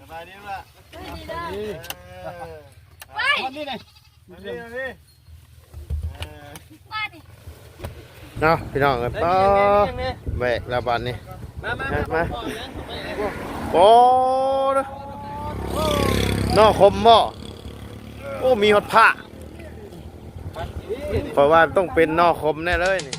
สบายดีมั้ยดีเด้อไปนนี้ไงวันนี้วันนี้มาดิเนาะพี่น้องกันต่อแบกระบาดนี่มาโอ้เด้อนอกคมบ่โอ้มีหดผ้า เพราะว่าต้องเป็นนอกคมแน่เลยนี่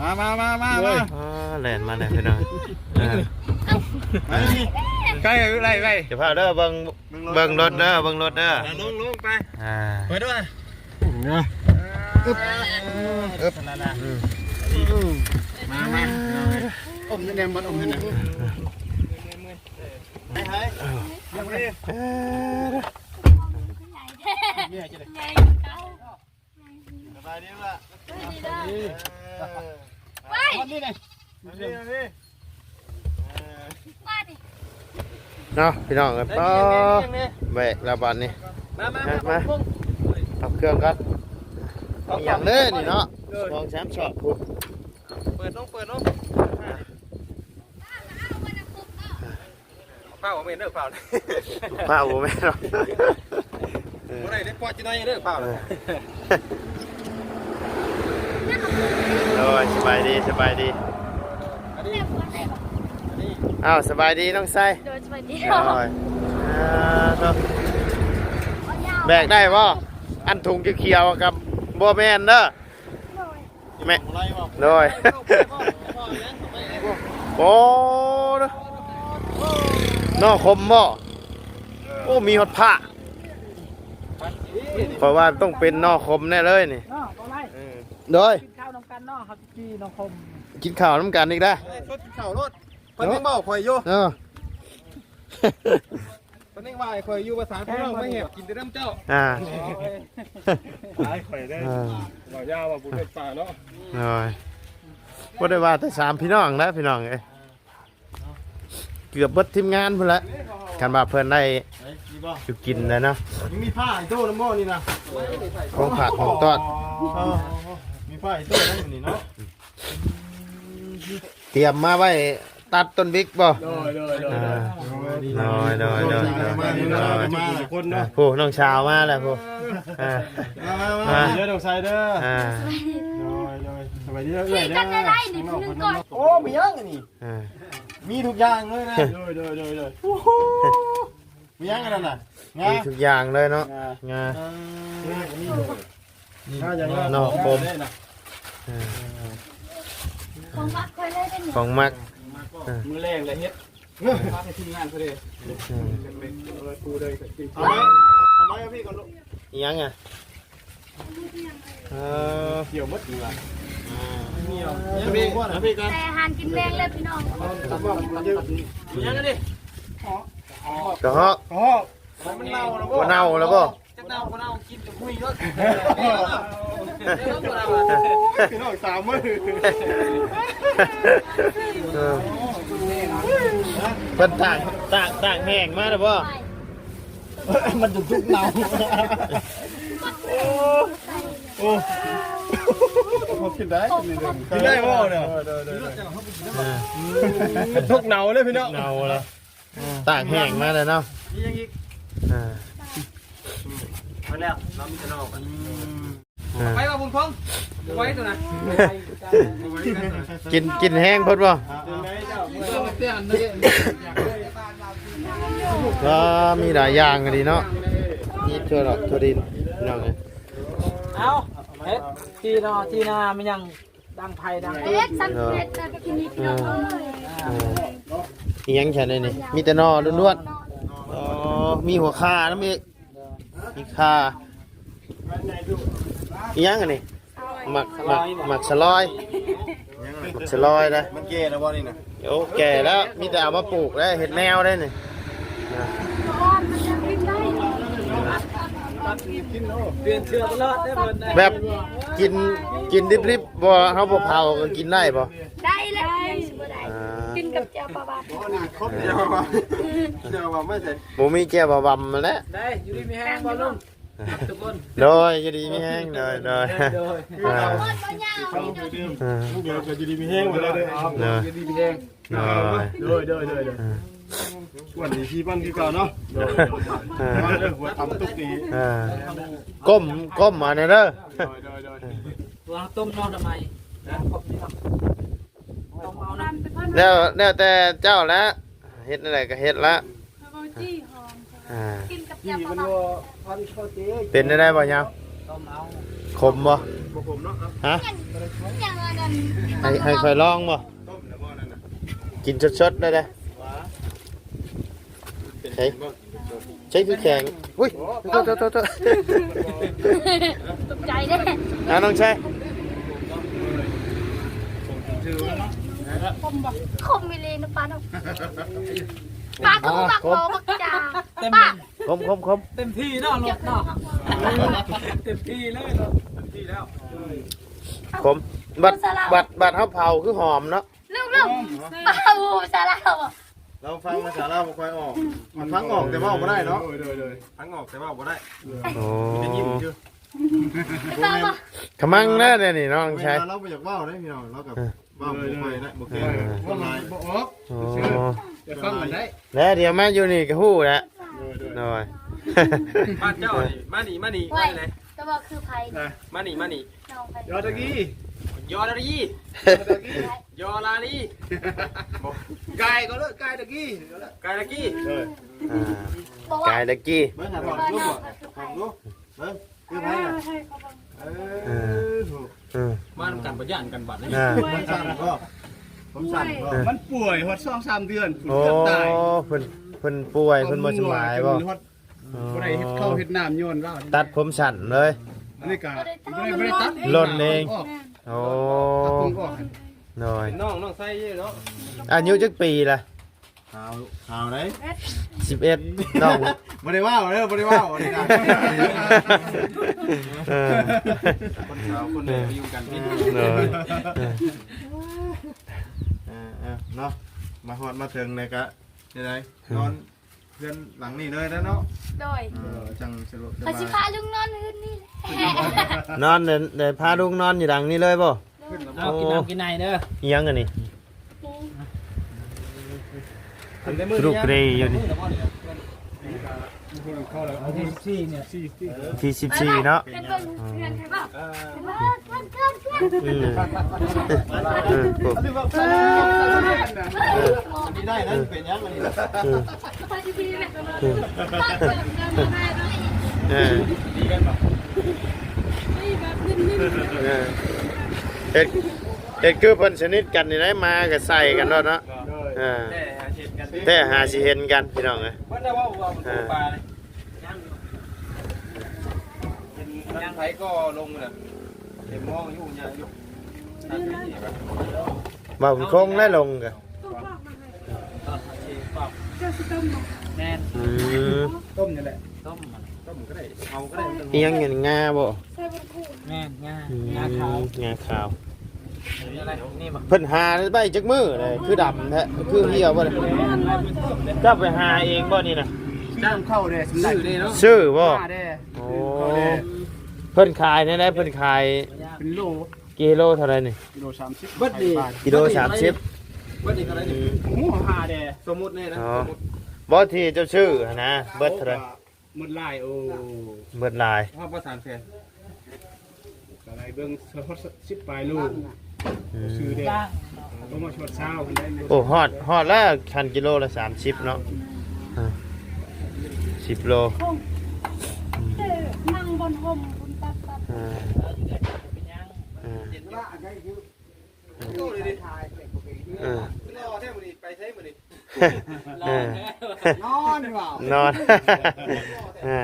มามามามามาอ่าแลนมาเลยพี่น้องอ่าใกล้ไรไปเดี๋ยวพาเด้อเบิ่งเบิ่งรถเด้อเบิ่งรถเด้อลงลงไปอ่าไปด้วยอึ๊บอึ๊บอืมมามา อมเนี่ยมันอมเนี่ยให้ให้ยังไม่เอ้ยเนี่ยจะได้ใหญ่เก้าสบายดีมั้ยดีเด้อไปวันนี้ไงวันนี้วันนี้มาดิเนาะพี่น้องกันต่อแบกระบาดนี่มามามามาขับเครื่องกันมีอย่างเด้อนี่เนาะมองแชมป์ช็อตพูดเปิดน้องเปิดน้อง เปล่าไม่เด้อเปล่าป้าโอ้แม่หรอกบ่ได้ได้ปอจิน้อยเด้อเปล่าโอ้ยสบายดีสบายดีอันนี้อันนี้อ้าวสบายดีน้องไส้โดนสวัสดีโอ้ยอ่าโถ่แบกได้ป่อันถุงเขียวๆกับบัวแมนเด้อแม่อะไรบ่โดยโอ้เด้อ นอกคมบ่โอ้มีหดผ้าเพราะว่าต้องเป็นนอกคมแน่เลยนี่เนาะบ่ไรโดยกินข้าวน้ำกันเนาะครับจีน้องคมกินข้าวน้ำกันอีกได้อรถเข่ารถเพิ่นยังเมาข่อยอยู่เออเพิ่นยังว่าข่อยอยู่ภาษาพี่น้องไม่เห็บกินแต่น้ำเจ้าอ่าตายข่อยได้อ่าบ่ยาวว่าบุญเป็นป่าเนาะโดยบ่ได้ว่าแต่สามพี่น้องแล้วพี่น้องเอ้ย เกือบเบิดทีมงานพุ่นละกันว่าเพิ่นได้มีบ่อยู่กินแล้วเนาะยังมีผ้าอีกตู้น้ำบ่นี่นะของผักของตอดมีผ้าอีกตู้นั่นนี่เนาะเตรียมมาไว้ตัดต้นบิ๊กบ่โดยโดยโดยอ่าโดยโดยโดยโดยมาดีมามาหลายคนอ่าเนาะผู้น้องชาวมาแล้วผู้อ่ามามามาเด้อดอกไซเด้ออ่าโดยโดยสบายดีเด้อขี่กันได้ได้ดิพึ่งก่อนโอ้มียังอันนี้อ่า มีทุกอย่างเลยนะโดยโดยโดยโดยมียังกันน่ะงามีทุกอย่างเลยเนาะงางาอย่างนอกคมอ่าของมักเคยได้เป็นของมักมือแรกเลยเฮ็ดพาไปทีมงานเขาเลยอืมกูเลยเอาไหมเอาไหมพี่ก่อนลูกอิหยังอะ เออเกี่ยวมดดีกว่าเกี่ยวยังพี่นะพี่กันแต่อาหารกินแรงเลยพี่น้องตัดว่ามันเยอะยังกันดิกระเหาะอ๋อมันเน่าแล้วบ่เน่าแล้วบ่จะเน่าก็เน่ากินจะคุยรถพี่น้องสามมือเออเพิ่นต่างต่างต่างแห้งมาแล้วบ่มันจะทุกเน่า โอ้โอ้กินได้กินได้บ่เนี่ยเออทุกเนาเลยพี่น้องเนาล้วต่างแห้งมาแล้วเนาะยังอีกอ่ามาแล้วน้ำมีจะนอกอ่าไปว่าบุญพงไว้ตัวนะกินกินแห้งเพิ่นบ่ก็มีหลายอย่างอะดีเนาะนี่ทั่วดอกทั่วดิน พี่น้องเอ้ยเอาเฮ็ดทีนอทีนามันยังดังไทยดังเอ็กซ์สันเซ็ตแต่กินนี่พี่น้องเลยเอออีหยังฉันนี่นี่มีแต่นอล้วนๆอ๋อมีหัวคานะมีมีคาอีหยังอันนี้หมักหมักหมักสลอยหมักสลอยนะมันเกย์นะบ่นี่นะโอ้แก่แล้วมีแต่เอามาปลูกได้เห็ดแนวได้นี่ก้อนมันจะกินได้ เปลี่ยนเชือกตลอดได้เพิ่นได้แบบกินกินดิบๆบ่เฮาบ่เผาก็กินได้บ่ได้เลยบ่ได้อ่ากินกับเจ้าปลาบ้าโอ้นี่ครบเดียวว่าเดียวว่าไม่ใช่บ่มีแก้วบ่บำมาแล้วได้อยู่ดีมีแห้งบ่ลุงทุกคนโดยจะดีมีแห้งโดยโดยโดยอ่าโคตรบ่ยาวเข้านี่ไปเนาะดื่มอ่าเดี๋ยวจะดีมีแห้งหมดเลยเด้อเอาโดยอยู่ดีมีแห้งโดยเด้อเด้อเด้อเด้ วันนี้ที่บ้านคือเก่าเนาะเด้ออ่ามาเด้อหัวทำตุ๊กตีอ่าก้มก้มมาเนี่ยเด้อเด้อเด้อเด้อตัวต้มนอนทำไมนะขอบคุณครับต้มเอาน้ำเป็นพ่อแล้วแล้วแต่เจ้าล้วเฮ็ดอะไรก็เฮ็ดละเบาจี้หอมอ่ากินกับเจ้าปมัลานบ้าว่าพันข้าวเจ๊เป็นได้ได้บ่ยังต้มเอาขมบ่บ่ผมเนาะครับฮะอย่างไรกันให้ให้คอยลองบ่ต้มแล้วบ่นั่นน่ะกินสดๆได้เด้อว้าเป็น ใช่บ่ใช้คือแข็งอุ้ยโทษโทษโทษโทษตกใจเด้อ่าน้องชัยชื่อว่าเนาะคมบ่คมมีเลยนะป้าเนาะป้าก็ปักโลปักจ่าเต็มป้าคมคมคมเต็มที่เนาะรถเนาะเต็มที่เลยเนาะเต็มที่แล้วคมบัดบัดบัดเฮาเผาคือหอมเนาะลูกลูกป้าบูซาลาบ่ เราฟังภาษาลาวบ่ค่อยออกมันฟังออกแต่ว่าบ่ได้เนาะเด้อเด้อฟังออกแต่ว่าบ่ได้โอ้ได้ยินชื่อป้าบ่ขมังแน่เนี่ยนี่น้องเวชัยลาเราบ่อยากเว้าได้พี่น้องเรากับเว้าบ่ค่อยได้บ่เคยเออว่าลายบ่ออกโอ้จะฟังมันได้แล้วเดี๋ยวแม่อยู่นี่ก็ฮู้แล้วหน่อยบ้านเจ้านี่มานี่มานี่ไว้มาเลยแต่ว่าคือไผมานี่มานี่น้องไผยอดตะกี้ ยอลาลียอลาลีไก่ก็เลยไก่ตะกี้กาลากี้เอออ่าบอกว่ากายตะกี้เบิ่งหาบ่ลูกบ่ของลูกเบิ่งคือไผน่ะเออถูกอืมมาทำกันประหยัดกันบัดนี่อ่าผมสั่นก็ผมสั่นก็มันป่วยฮอดสองสามเดือนโอ้เกือบตายเพิ่นเพิ่นป่วยเพิ่นบ่สบายบ่ฮอดบ่ได้เฮ็ดข้าวเฮ็ดน้ำโยนเล่าตัดผมสั้นเลยอันนี้ก็บ่ได้บ่ได้ตัดหล่นเองออก โอ้ตัดผมออกหน่อยน้องน้องใส่เยอะเนาะอายุจักปีล่ะข่าวข่าวไหน11น้องบ่ได้ว่าเด้อบ่ได้ว่าบ่ได้นะเออคนขาวคนเดียวอยู่กันพี่หน่อยเออเออเนาะมาฮอดมาถึงเลยกะได้ไดนอนเพื่อนหลังนี่เลยนะเนาะโดยเออจังสะดวกสเขาสิบายพาลุงนอนคืนนี้แหละ นอนเดี๋ยวเดี๋ยวพาลูกนอนอยู่ดังนี้เลยบ่เอากินน้ำกินในเด้ออิหยังกันนี่ลูกเรยอยู่นี่เอาที่สี่เนี่ยที่14เนาะเป็นต้นเพื่อนใช่ป่ะเพื่อนเพื่อนเพื่อนเพื่อนอืมเออปุ๊บนี่ได้นะเป็นยังไงอืมไปดีๆเลยอืมป้าเปิดเดินมาได้ เออ ไม่แบบนิ่ม เออเฮ็ดเฮ็ดคือเพิ่นสนิทกันนี่ได้มาก็ใส่กันเนาะเนาะเออแต่หาเห็ดกันแต่หาสิเห็นกันพี่น้องเอ้ยเพิ่นได้ว่าว่ามันปลาเลยยังไผก็ลงน่ะเห็นมองอยู่เนี่ยอยู่นั่นนี่แบบบ่าวคงได้ลงกะแน่นอืมต้มนี่แหละต้มมันต้มก็ได้ เอาก็ได้อีหยังเงี้ยงาบ่แน่นง่าอืมงาขาวงาขาวนี่อะไรนี่บ่เพิ่นหาใบจักมือเลยคือดำแท้คือเหี่ยวบ่เลยเจ้าไปหาเองบ่นี่น่ะจ้างเข้าเด้สำหรับชื่อนี่เนาะชื่อบ่มาเด้โอ้เพิ่นขายได้ได้เพิ่นขายเป็นโลกิโลเท่าไหร่นี่กิโล30เบิดดีกิโลสามสิบเบิดดีเท่าไหร่นี่หมูหาเด้สมมุตินี่นะอ๋อสมมุติบ่ที่เจ้าชื่อนะเบิดเท่าไหร่ หมดลายโอ้เบิดลายภาพประสานแฟนอะไรเบิ่งฮอด10ปลายลูกอืมซื้อเด้ย่างต้องมาชดเช้าคนได้โอ้ฮอดฮอดแล้วคันกิโลละ30เนาะอ่า10โลนั่งบนห่มบนตัดตัดอ่าเป็นย่างอ่าโตเลยดิอ่ารอแท้มื้อ นอนี้รออ่าแท้นอนเปล่านอนอ่า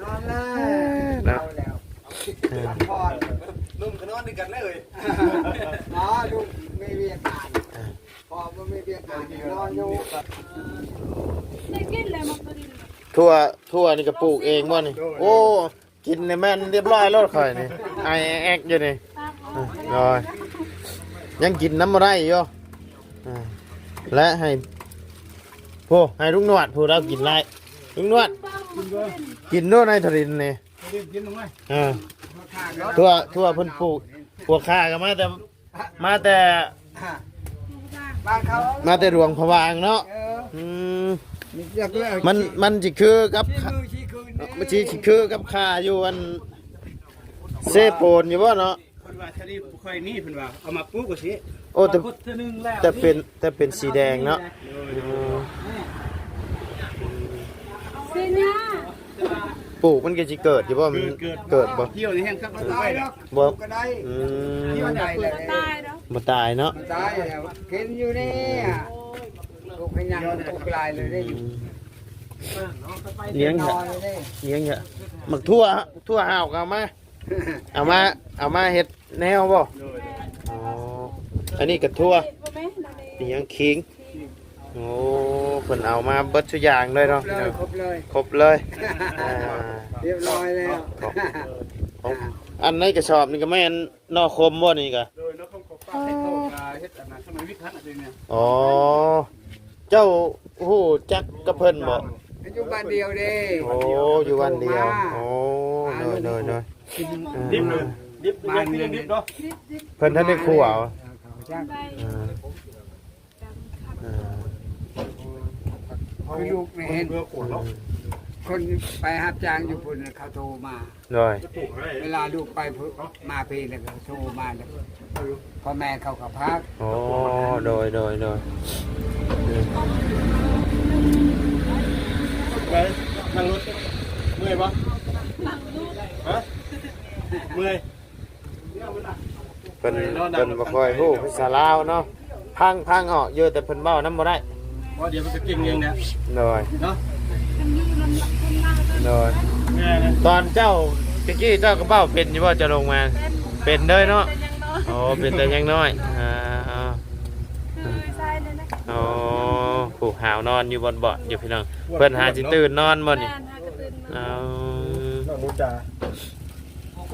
นอนแล้เนาะวอ่าพอดนุ่มก็นอนด้วยกันเลยอ๋อดูไม่มีอาการพอมันไม่มีอาการนอนอยู่ได้กินเลยมันก็ดีทั่วทั่วนี่ก็ปลูกเองบ่นี่โอ้กินในแม่นเรียบร้อยแล้วข่อยนี่ไอแอกอยู่นี่ป้าเขาอ่ยยังกินน้ำบ่ได้อยู่อ่าและให้ ผู้ให้ลุงนวดผู้เรากินไรลุงนวด กินด้วยนายทรินนี่กินลงไหมอ่าทั่วทั่วเพิ่นปลูกพวกข้าก็มาแต่มาแต่มาแต่หลวงพะวางเนาะมันมันสิคือกับชี้มือชี้คืนมันสิคือกับข้าอยู่อันเซโปนอยู่บ่เนาะเนาถ้าได้ค่อยมีเพิ่นว่าเอามาปูกก็สิโอ้แต่แต่เป็นแต่เป็นสีแดงเนาะ ปลูกมันก็สิเกิดอยู่บ่มันเกิดบ่เที่ยวนี่แห้งคักปลูกตาไว้ยแล้แล้ววบ่ก็ได้อืที่มว่าได้เลยตายแล้วบ่ตายเนาะตายแล้วกินอยู่นี่ลูกขยันลูกลายเลยได้อยู่เลี้ยงนเถออะนเลยได้เลี้ยงเถอะหมักทั่วทั่วอ้าวก็เอามาเอามาเอามาเฮ็ดแนวบ่อ๋ออันนี้ก็ทั่วบ่แม่นเลยนี่ยังคิง โอ้เพิ่นเอามาเบิดทุกอย่างเลยครเนาะบเลยครบเลยครบเลยอ่าเรียบร้อยแล้วของอันในกระสอบนี่ก็แม่นนอกคมบ่นี่ก็โดยนกของกบป้าให้เข้ามาเฮ็ดอันนั้นสมัยวิคัตอะไรเนี่ยอ๋อเจ้าฮู้จักกับเพิ่นบ่อยู่บ้านเดียวเด้โอ้อยู่วันเดียวโอ้น้อยน้อยน้อยดิบเลยดิบบ้านนี่ดิบเนาะเพิ่นท่านได้คู่เอาได้อ่าอ่า คือลูกนี่เห็น เพื่อขวดเนาะคนไปหับจ้างอยู่พุ่นเขาโทรมาน้อยปลูกให้เวลาลูกไปพุ่นมาเพลแล้วก็โทรมาแล้วพ่อแม่เขากับพักโอ้โดยโดยโดยไปนั่งรถเมื่อยปะฮะเมื่อยเพิ่นเพิ่นบ่ค่อยฮู้ภาษาลาวเนาะพังพังออกเยอะแต่เพิ่นเว้านำบ่ได้ เพราะเดี๋ยวมันจะเก่งเองเนี่ยโดยเนาะโดยแม่นะตอนเจ้าตะกี้เจ้าก็เบ้าเป็นอยู่บ่จะลงมาเป็นเด้อเนาะเป็นยังน้อยโอ้เป็นแต่ยังน้อยอ่าอ่าคือใช่เลยนะโอ้ผูกหาวนอนอยู่บนเบาะอยู่พี่น้องเพิ่นหาสิตื่นนอนบ่นี่แม่นหากระตื่นมาเอาน้องมูจ่า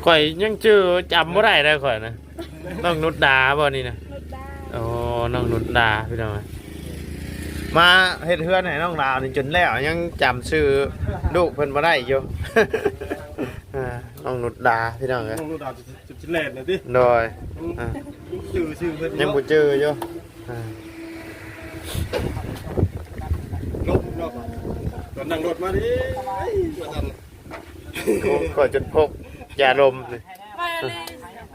ข่อยยังชื่อจำบ่ได้เลยข่อยนะน้องนุดดาบ่นี่นะนุดได้โอ้น้องนุดดาพี่น้อง มาเฮ็ดเฮือนให้น้องดาวนี่จนแล้วยังจำชื่อลูกเพิ่นบ่ได้อยู่ อ่าน้องนุดดาพี่น้องเอ้ยน้องมูจ่าจะจะจะแหลกหน่อยดิโดยอ่าชื่อชื่อเพิ่นยังบ่เจออยู่อ่าลบรอบตอนนั่งรถมาดิว่าซั่นข่อยจนพกยาลมนี่ไปเลย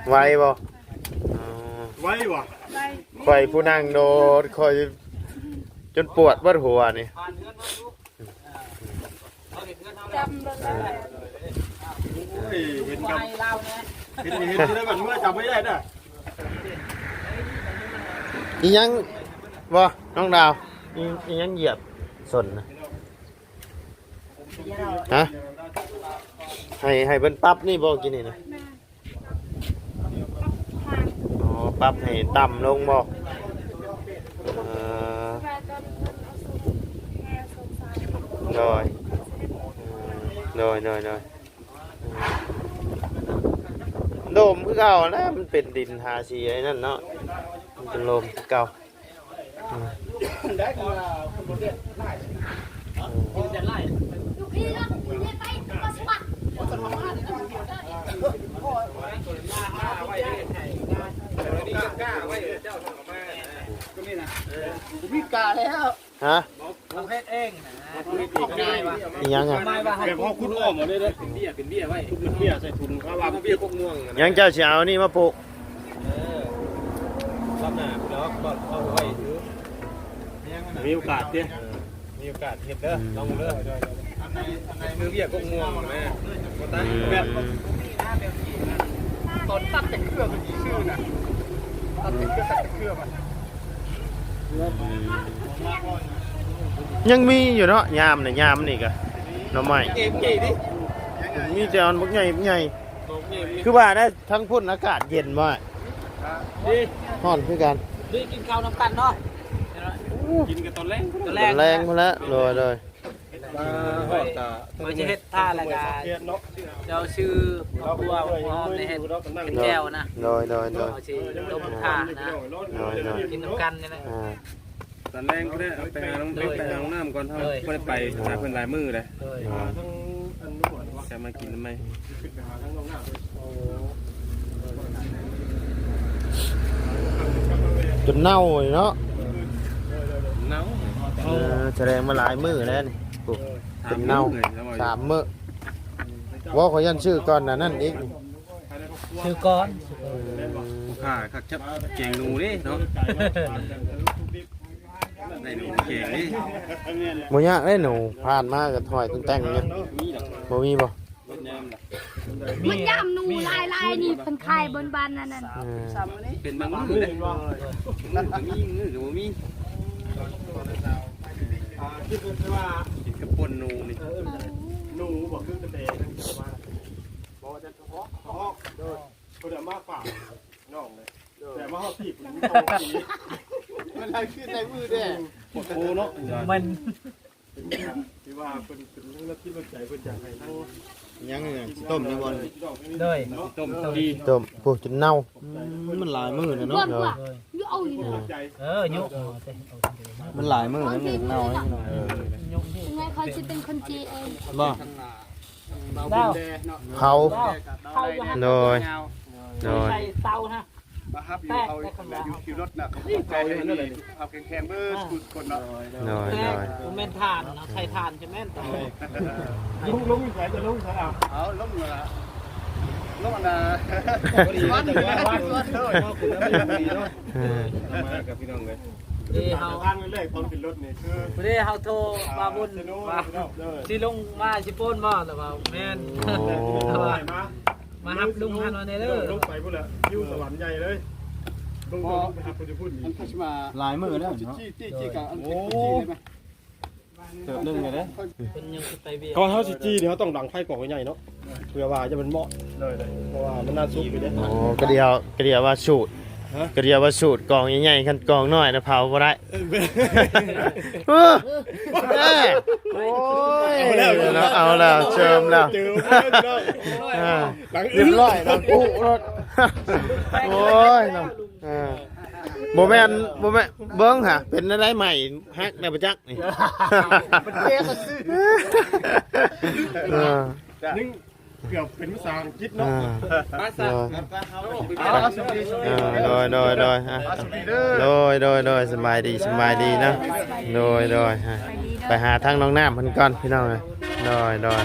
ไว้บ่อ๋อไว้ว่ะไปข่อยผู้นั่งโดดข่อย จนปวดวัดหัวนี่จำเลยแล้วโอ้ยเห็นกับเล่าเนี่ยเห็นเห็นที่แล้วมันเมื่อจำไม่ได้น่ะอีหยังบ่น้องดาวอีอีหยังเหยียบสนนะฮะให้ให้เพิ่นปรับนี่บ่กินนี่นะแม่อ๋อปรับให้ต่ำลงบ่เอ่อ แม่ตอนแม่สงสาร โดยโดยโดยโดยโดมคือเก่านะมันเป็นดินทาสีไอ้นั่นเนาะมันเป็นโลมคือเก่าอืมลูกพี่เนาะเรียนไปมาสมัครพี่กาแล้วฮะเราเฮ็ดเองนะง่ายว่ะ อีหยังอะไม่ว่าให้แบบพ่อคุณอ้อมหมดเลยนะเป็นเบี้ยเป็นเบี้ยไว้เป็นเบี้ยใส่ถุงข้าวว่าเบี้ยพวกม่วงหยังเจ้าสิเอานี่มาปลูกรับหน้าแล้วก็เอาไว้ถือมีโอกาสเด้มีโอกาสเฮ็ดเด้อลองเด้ออันไหนอันไหนมือเบี้ยพวกม่วงแม่บ่ตายแบบตอนตัดแต่เครื่องมันมีชื่อนะตัดแต่เครื่องตัดแต่เครื่องมัน ยังมีอยู่เนาะยามเนี่ยยามนี่ก็หน่อไม้เกมใหญ่ดิมีแต่อันบักใหญ่บักใหญ่บอกเกมนี่คือว่าได้ทั้งพุ่นอากาศเย็นว่าดิฮ้อนคือกันดีกินข้าวน้ำกันเนาะกินกันตอนแรกตอนแรแรกงแรงพุ่นละเลยเลยตมาฮอดกะมันจะเฮ็ดท่าละกาเฮ็ดเนาะเจ้าชื่อครอบครัวหอมในเฮ็ดเป็นแก้วนะโดยโดยโดยเอาสิต้มท่านะโดยโดยกินน้ำกันนี่แหละ อ่าตอนแรกก็ได้เอาไปหาน้องเล็กไปหาน้องน้ำก่อนเฮาบ่ได้ไปหาเพิ่นหลายมื้อเลยโดยทั้งอันนู้นจะมากินทำไมจนเน่าเลยเนาะเนาเออแสดงมาหลายมื้อแล้วนี่โอ้จนเน่าสามมื้อว่าขอยันชื่อก่อนนะนั่นอีกชื่อก้อนค่ะคักจับเก่งหนูดิเนาะ ได้หนูเก่งดิบ่ยากได้หนูผ่านมาก็ถอยตั้งแต่งเนี่ยบ่มีบ่มันย่ำหนูลายลายๆนี่เพิ่นขายบนบ้านนั่นน่ะเออเป็นบางมือเลยนั่นก็มีมือกับบ่มีคิดว่ากินกับปนหนูนี่หนูบอกคือกระเตงว่าบอกจะเฉพาะเฉพาะเด้อคนเดียวมากกว่าน้องเลยแต่มาเขาถีบมันโตที มันอะไรขึ้นในมือแด้โอ้เนาะมันที่ว่าเป็นเป็นเรื่องรับที่รถใจเป็นจากไหนทั้งยังไงต้มนี่บ่โดยต้มดีต้มพวกจนเน่ามันหลายมื้อนะเพื่อเนาะนว่าอยู่เอาอยู่นะใจเออยุกมันหลายมื้อแล้วมันเน่าให้หน่อยยุกยังไงเขาจะเป็นคนจีเองบ่ดาวเผาดาวเข้าอยู่ฮะโดยโดยใส่เตาฮะ มาฮับอยู่แตกเอาแต่คนละอยู่คิวรถน่ะเขาใจให้นี่เอาแข็งๆเบอร์สุดคนเนาะโดยแตโดกยผมเป็นทานนะใส่ทานใช่ไหมแต่ลุงลุงแผลจะลุงใช่ไหมเอาล้มละล้มอันน่ะพอดีแต่ว่าว่าคุณแล้วไม่ดีเนาะเออมากับพี่น้องเลยดีเฮาทางแรกตอนขึ้นรถนี่คือบ่ได้เฮาโทรมาบุญเซโน่ว่าเนาะเด้อสิลงมาสิโป้นบ่แต่ว่าแม่นโอ้แต่ว่า มามาฮับลุงฮันวันนี้เด้อลงไปพุ่นละยิ้วสวรรค์ใหญ่เลยลงไปหักคนจะพูดอันพัชมาหลายมื้อแล้วจี้เนาะจี้จี้กับอันเป็นจี้ได้ไหมเติบนึงเลยเด้เป็นยังสิไปเวียก็เฮาสิจี้นี่เฮาต้องดังไฟกล่องใหญ่เนาะเพื่อว่าจะเป็นเหมาะเลยเลยเพราะว่ามันน่าสุกอยู่เด้โอ้กระเดียวกระเดียวว่าสูตร กระเดียวว่าสูตรกองใหญ่ๆคันกองน้อยนะเผาบ่ได้เออแม่โอ้ยแล้วเอาแล้วเจิมแล้วเจอเพิ่นเนาะอ่าหลังเรียบร้อยแล้วปุ๊รถโอ้ยน้ำอ่าบ่แม่นบ่แม่นเบิ่งหะเป็นอะไรใหม่ฮักได้ประจักษ์นี่มันเปก็ซื้อ เออนึงเกือบเป็นภาษาอังกฤษอ่าเนาะมาซะเอาสวัสดีสวัสดีอ่าโดยโดยโดยฮะสวัสดีเด้อโดยโดยโดยสบายดีสบายดีเนาะโดยโดยฮะไปหาทางน้องน้ำเพิ่นก่อนพี่น้องเอ้ยโดยโดย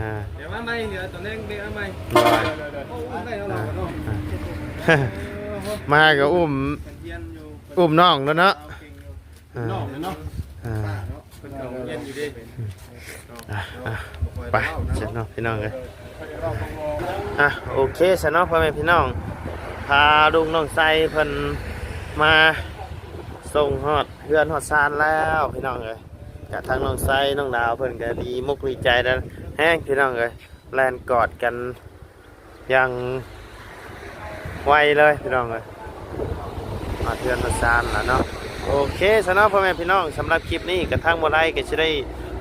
อ่า เดี๋ยวมาใหม่เดี๋ยวตอนนี้เดี๋ยวมาใหม่โดยได้แล้วเนาะเนาะอ่ามาก็อุ้มเรียนอยู่อุ้มน้องแล้วเนาะอ่านอกเลยเนาะอ่าเพิ่นก็เรียนอยู่ดิ อะอะไปเสร็จเนาะพี่น้องเลยอะโอเคสนเนาะพ่อแม่พี่น้อง พาลุงน้องไซเพิ่นมาส่งฮอดเพื่อนฮอดซานแล้วพี่น้องเลยกับทางน้องไซน้องดาวเพิ่นก็ดีมุกดีใจแล้วแห้งพี่น้องเลยแลนกอดกันอย่างไวเลยพี่น้องเลยมาเพื่อนฮอดซานแล้วเนาะโอเคสนเนาะพ่อแม่พี่น้องสำหรับคลิปนี้กับทางบ่ไรก็จะได้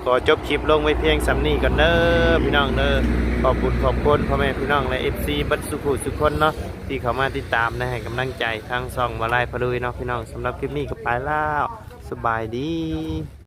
ขอจบคลิปลงไว้เพียงสำนีกันเด้อพี่น้องเด้อขอบคุณขอบคุณพ่อแม่พี่น้องและ FC บัตสุขุสุขคนเนาะที่เขามาติดตามนะให้กำลังใจทางซองมาไล่พลุยเนาะพี่น้องสำหรับคลิปนี้ก็ไปแล้วสบายดี